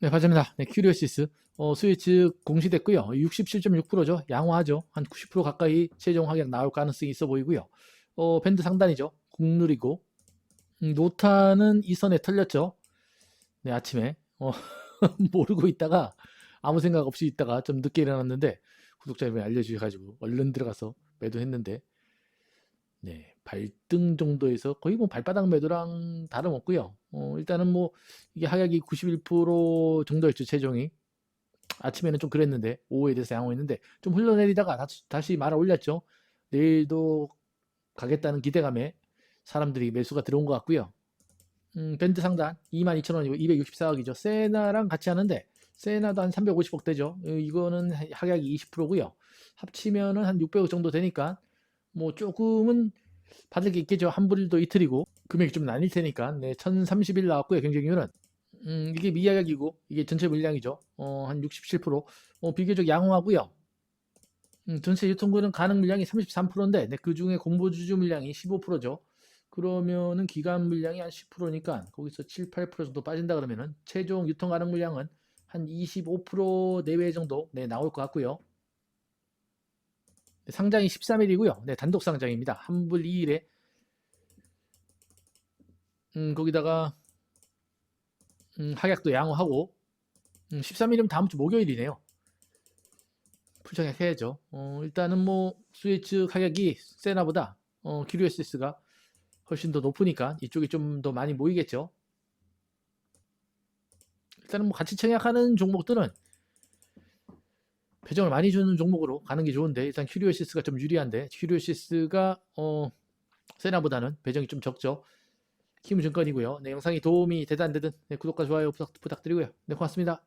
네, 반갑습니다. 네, 큐리오시스. 어, 스위치 공시됐고요. 67.6%죠. 양호하죠. 한 90% 가까이 최종 하락 나올 가능성이 있어 보이고요. 어, 밴드 상단이죠. 국룰이고. 음, 노타는 이 선에 털렸죠. 네, 아침에. 어, 모르고 있다가 아무 생각 없이 있다가 좀 늦게 일어났는데 구독자님이 알려주셔가지고 얼른 들어가서 매도했는데 네, 발등 정도에서 거의 뭐 발바닥 매도랑 다름없고요. 어, 일단은 뭐 이게 하락이 91% 정도였죠, 최종이. 아침에는 좀 그랬는데 오후에 대해서 양호했는데 좀 흘러내리다가 다시, 다시 말아 올렸죠. 내일도 가겠다는 기대감에 사람들이 매수가 들어온 것 같고요. 음, 밴드 상단 22,000원이고 264억이죠. 세나랑 같이 하는데 세나도 한 350억 되죠. 어, 이거는 하락이 20%고요. 합치면은 한 600억 정도 되니까 뭐 조금은 받을 게 있겠죠. 한 불도 이틀이고 금액이 좀 나뉠 테니까 네, 1030일 나왔고요. 경쟁률은 음, 이게 미야약이고 이게 전체 물량이죠. 어, 한 67%. 어, 비교적 양호하고요. 음, 전체 유통구는 가능 물량이 33%인데 네, 그 중에 공보주주 물량이 15%죠. 그러면은 기간 물량이 한 10%니까 거기서 7, 8% 정도 빠진다 그러면은 최종 유통 가능 물량은 한 25% 내외 정도 네, 나올 것 같고요. 네, 상장이 13일이고요. 네, 단독 상장입니다. 한불 2일에 음, 거기다가 음, 하약도 양호하고 음, 13일이면 다음 주 목요일이네요. 풀장약 해야죠. 어, 일단은 뭐 스위치 가격이 세나 보다 어, 큐리오시스가 훨씬 더 높으니까 이쪽이 좀 더 많이 모이겠죠. 일단은 뭐 같이 청약하는 종목들은 배정을 많이 주는 종목으로 가는 게 좋은데 일단 큐리오시스가 좀 유리한데 큐리오시스가 어, 세나보다는 배정이 좀 적죠. 키움증권이고요. 네, 영상이 도움이 되든 안 되든 네, 구독과 좋아요 부탁, 부탁드리고요. 네, 고맙습니다.